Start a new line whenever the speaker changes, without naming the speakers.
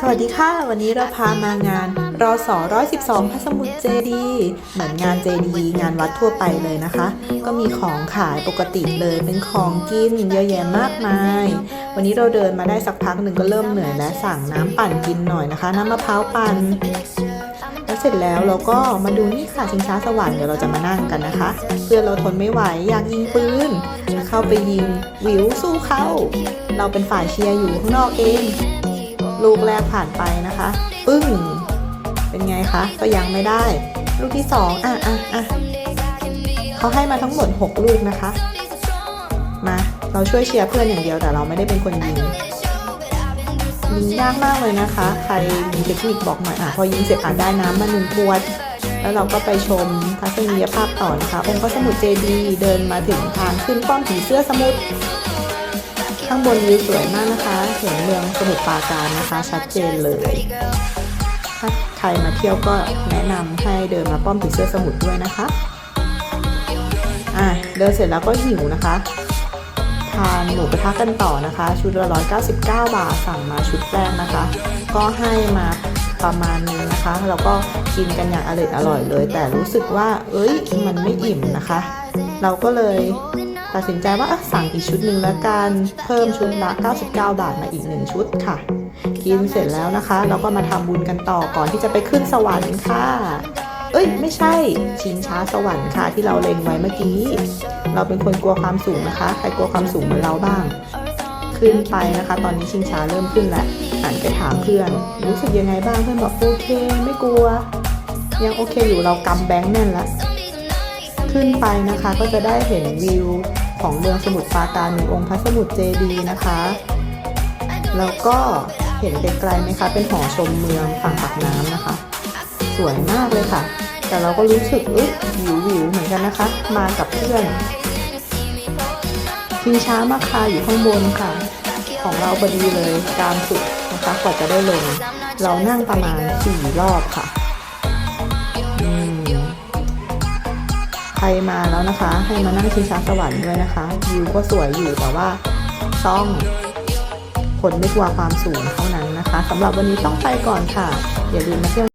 สวัสดีค่ะ วันนี้เราพามางานรอสอ112พระสมุทรเจดี เหมือนงานเจดี งานวัดทั่วไปเลยนะคะ ก็มีของขายปกติเลยเป็นของกินเยอะแยะมากมาย วันนี้เราเดินมาได้สักพักหนึ่งก็เริ่มเหนื่อยและสั่งน้ำปั่นกินหน่อยนะคะ น้ำมะพร้าวปั่นแล้วเสร็จแล้วเราก็มาดูนี่ค่ะชิงช้าสวรรค์เดี๋ยวเราจะมานั่งกันนะคะ เพื่อนเราทนไม่ไหวอยากยิงปืนเข้าไปยิงวิวสู้เขาเราเป็นฝ่ายเชียร์อยู่ข้างนอกเอง ลูกแรกผ่านไปนะคะ ปึ้ง เป็นไงคะ ก็ยังไม่ได้ ลูกที่สองอะอะอะเขาให้มาทั้งหมด 6 ลูกนะคะ มา เราช่วยเชียร์เพื่อนอย่างเดียวแต่เราไม่ได้เป็นคนยิงยิงยากมากเลยนะคะ ใครมีเทคนิคบอกหน่อยอะพอยิงเสร็จอ่านได้น้ำมาหนึ่งขวด แล้วเราก็ไปชมทัศนียภาพต่อนะคะ องค์พระสมุทรเจดีย์เดินมาถึงทางขึ้นป้อมผีเสื้อสมุทร ข้างบนวิวสวยมากนะคะ เห็นเมืองสมุทรปราการนะคะ ชัดเจนเลย ถ้าใครมาเที่ยวก็แนะนำให้เดินมาป้อมผีเสื้อสมุทรด้วยนะคะ อะเดินเสร็จแล้วก็หิวนะคะ ทานหมูกระทะกันต่อนะคะ ชุดละ199 บาทสั่งมาชุดแรกนะคะ ก็ให้มาประมาณนึงนะคะ แล้วก็กินกันอย่างอร่อยอร่อยเลย แต่รู้สึกว่า เอ้ย มันไม่อิ่มนะคะ เราก็เลย ตัดสินใจว่าสั่งอีกชุดหนึ่งแล้วกันเพิ่มชุดละ99 บาทมาอีกหนึ่งชุดค่ะ กินเสร็จแล้วนะคะ เราก็มาทำบุญกันต่อก่อนที่จะไปขึ้นสวรรค์ค่ะ เอ้ย ไม่ใช่ ชิงช้าสวรรค์ค่ะที่เราเล็งไว้เมื่อกี้ เราเป็นคนกลัวความสูงนะคะ ใครกลัวความสูงเหมือนเราบ้าง ขึ้นไปนะคะ ตอนนี้ชิงช้าเริ่มขึ้นแล้วหันไปถามเพื่อน รู้สึกยังไงบ้างเพื่อนบอกโอเค ไม่กลัว ยังโอเคอยู่เรากำแบงค์แน่นแล้ว ขึ้นไปนะคะ ก็จะได้เห็นวิวของเมืองสมุทรปราการมีองค์พระสมุทรเจดีนะคะ แล้วก็เห็นไกลๆไหมคะ เป็นหอชมเมืองฝั่งปากน้ำนะคะ สวยมากเลยค่ะ แต่เราก็รู้สึกอ้ยวิววิวๆเหมือนกันนะคะ มากับเพื่อนชิงช้ามาคาอยู่ข้างบนค่ะ ของเราพอดีเลยกางสุดนะคะกว่าจะได้ลง เรานั่งประมาณสี่รอบค่ะ รมาแล้วนะคะ ให้มานั่งชิงช้าสวรรค์ด้วยนะคะวิวก็สวยอยู่แต่ว่าต้องคนไม่กลัวความสูงเท่านั้นนะคะสำหรับวันนี้ต้องไปก่อนค่ะ อย่าลืมมาเที่ยว